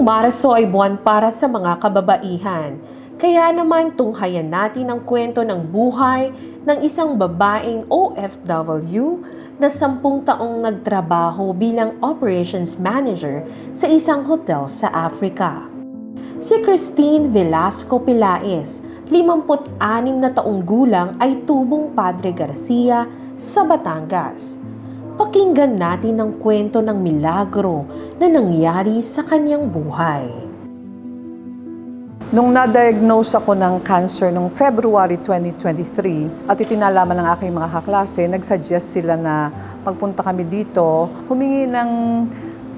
Ang Marso ay buwan para sa mga kababaihan. Kaya naman tunghayan natin ang kwento ng buhay ng isang babaeng OFW na sampung taong nagtrabaho bilang operations manager sa isang hotel sa Africa. Si Christine Velasco Pilaes, 56 na taong gulang ay tubong Padre Garcia sa Batangas. Pakinggan natin ang kwento ng milagro na nangyari sa kanyang buhay. Nung na-diagnose ako ng cancer noong February 2023 at itinalaman ng aking mga kaklase, nagsuggest sila na magpunta kami dito, humingi ng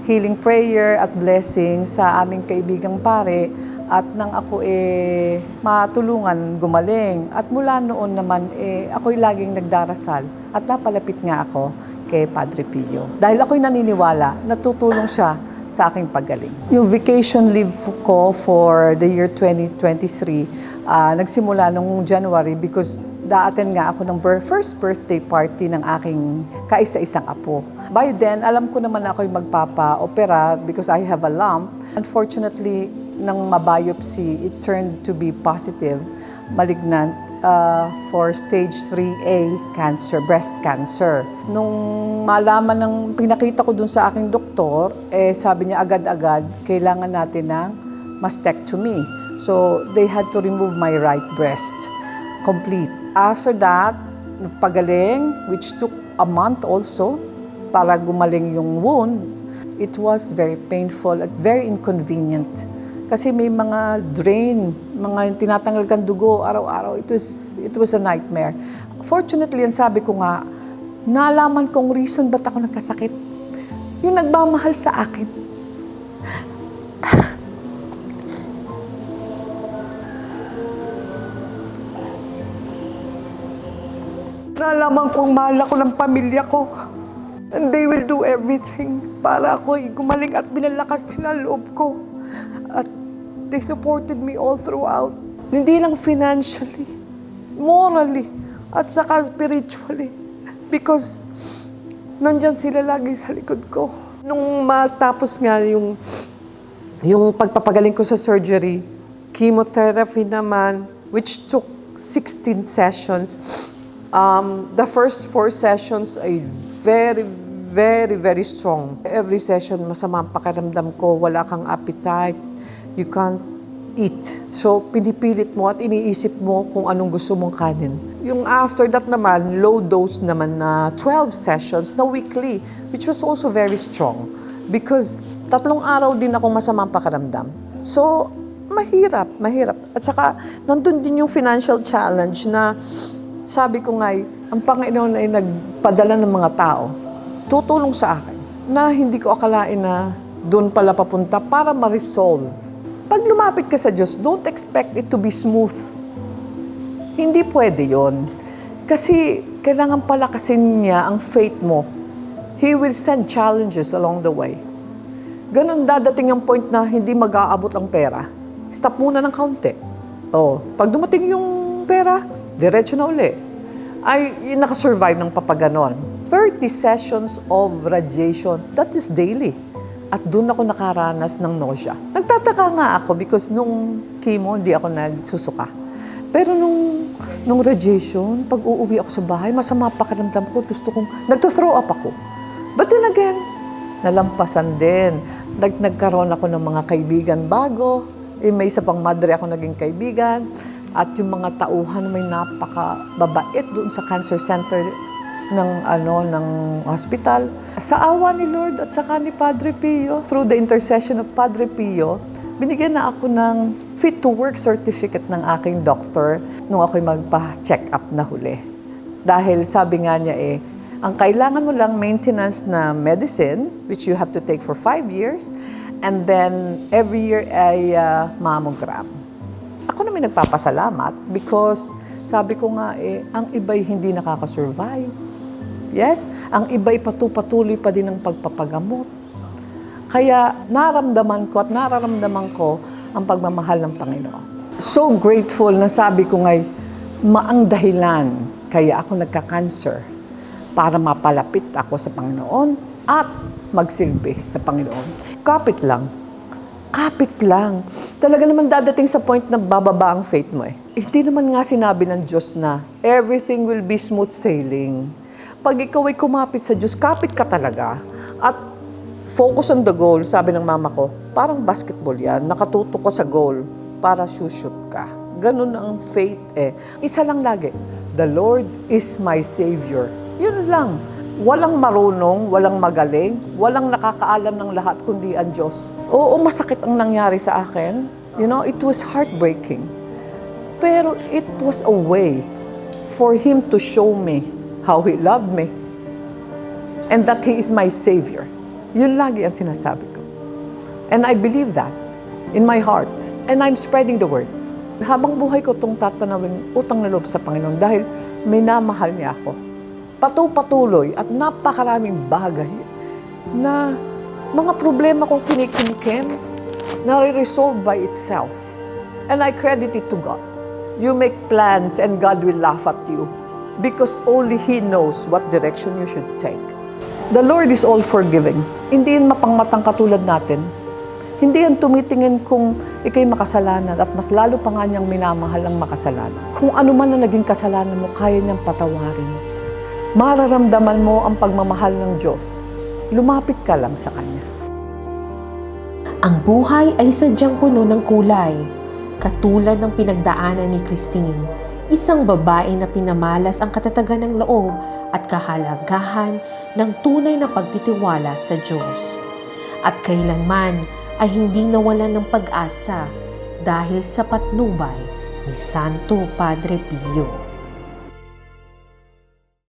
healing prayer at blessing sa aming kaibigang pare at nang ako eh matulungan gumaling. At mula noon naman eh ako'y laging nagdarasal at napalapit nga ako kay Padre Pio. Dahil ako'y naniniwala, natutulong siya sa aking paggaling. Yung vacation leave ko for the year 2023, ah, nagsimula nung January because da-attend nga ako ng bir- first birthday party ng aking kaisa-isang apo. By then, alam ko naman na ako'y magpapa-opera because I have a lump. Unfortunately, nang mabiopsy, it turned to be positive, malignant uh, for stage 3A cancer, breast cancer. Nung malaman ng pinakita ko dun sa aking doktor, eh sabi niya agad-agad, kailangan natin ng mastectomy. So, they had to remove my right breast complete. After that, pagaling, which took a month also para gumaling yung wound, it was very painful at very inconvenient. Kasi may mga drain, mga tinatanggal kang dugo araw-araw. It was, it was a nightmare. Fortunately, ang sabi ko nga, nalaman kong reason ba't ako nagkasakit. Yung nagmamahal sa akin. Nalaman kong mahal ako ng pamilya ko. And they will do everything para ako gumaling at binalakas nila ang loob ko. At they supported me all throughout. Hindi lang financially, morally, at saka spiritually. Because nandyan sila lagi sa likod ko. Nung matapos nga yung, yung pagpapagaling ko sa surgery, chemotherapy naman, which took 16 sessions. Um, the first four sessions ay very, very, very strong. Every session, masama ang pakiramdam ko, wala kang appetite, you can't eat. So, pinipilit mo at iniisip mo kung anong gusto mong kanin. Yung after that naman, low dose naman na 12 sessions na weekly, which was also very strong. Because tatlong araw din ako masama ang pakiramdam. So, mahirap, mahirap. At saka, nandun din yung financial challenge na sabi ko nga, ang Panginoon ay nagpadala ng mga tao, tutulong sa akin, na hindi ko akalain na doon pala papunta para ma-resolve. Pag lumapit ka sa Diyos, don't expect it to be smooth. Hindi pwede yon. Kasi kailangan palakasin niya ang faith mo. He will send challenges along the way. Ganon dadating ang point na hindi mag-aabot ang pera. Stop muna ng kaunti. Oh, pag dumating yung pera, diretso na uli. Ay, nakasurvive ng papaganon. 30 sessions of radiation, that is daily. At doon ako nakaranas ng nausea. Nagtataka nga ako because nung chemo, hindi ako nagsusuka. Pero nung, nung radiation, pag uuwi ako sa bahay, masama pakiramdam ko, gusto kong, nagto-throw up ako. But then again, nalampasan din. Nag, nagkaroon ako ng mga kaibigan bago. Eh, may isa pang madre ako naging kaibigan. At yung mga tauhan may napakababait doon sa cancer center ng ano ng hospital. Sa awa ni Lord at saka ni Padre Pio, through the intercession of Padre Pio, binigyan na ako ng fit to work certificate ng aking doctor nung ako'y magpa-check up na huli. Dahil sabi nga niya eh, ang kailangan mo lang maintenance na medicine, which you have to take for five years, and then every year ay uh, mammogram. Ako naman nagpapasalamat because sabi ko nga eh, ang iba'y hindi nakakasurvive. Yes, ang iba'y patu-patuloy pa din ng pagpapagamot. Kaya naramdaman ko at nararamdaman ko ang pagmamahal ng Panginoon. So grateful na sabi ko ngay, maang dahilan kaya ako nagka-cancer para mapalapit ako sa Panginoon at magsilbi sa Panginoon. Kapit lang, kapit lang. Talaga naman dadating sa point na bababa ang faith mo eh. Hindi naman nga sinabi ng Diyos na everything will be smooth sailing. Pag ikaw ay kumapit sa Diyos, kapit ka talaga. At focus on the goal, sabi ng mama ko, parang basketball yan. Nakatuto ka sa goal para shoot ka. Ganun ang faith eh. Isa lang lagi, the Lord is my Savior. Yun lang. Walang marunong, walang magaling, walang nakakaalam ng lahat kundi ang Diyos. Oo, masakit ang nangyari sa akin. You know, it was heartbreaking. Pero it was a way for Him to show me how He loved me and that He is my Savior. Yun lagi ang sinasabi ko. And I believe that in my heart. And I'm spreading the word. Habang buhay ko itong tatanawing utang na loob sa Panginoon dahil may namahal niya ako. Patu-patuloy at napakaraming bagay na mga problema kong kinikimkim nare-resolve by itself. And I credit it to God. You make plans and God will laugh at you because only He knows what direction you should take. The Lord is all forgiving. Hindi yan mapangmatang katulad natin. Hindi yan tumitingin kung ikay makasalanan at mas lalo pa nga niyang minamahal ang makasalanan. Kung ano man na naging kasalanan mo, kaya niyang patawarin. Mararamdaman mo ang pagmamahal ng Diyos. Lumapit ka lang sa Kanya. Ang buhay ay sadyang puno ng kulay, katulad ng pinagdaanan ni Christine, isang babae na pinamalas ang katatagan ng loob at kahalagahan ng tunay na pagtitiwala sa Diyos. At kailanman ay hindi nawalan ng pag-asa dahil sa patnubay ni Santo Padre Pio.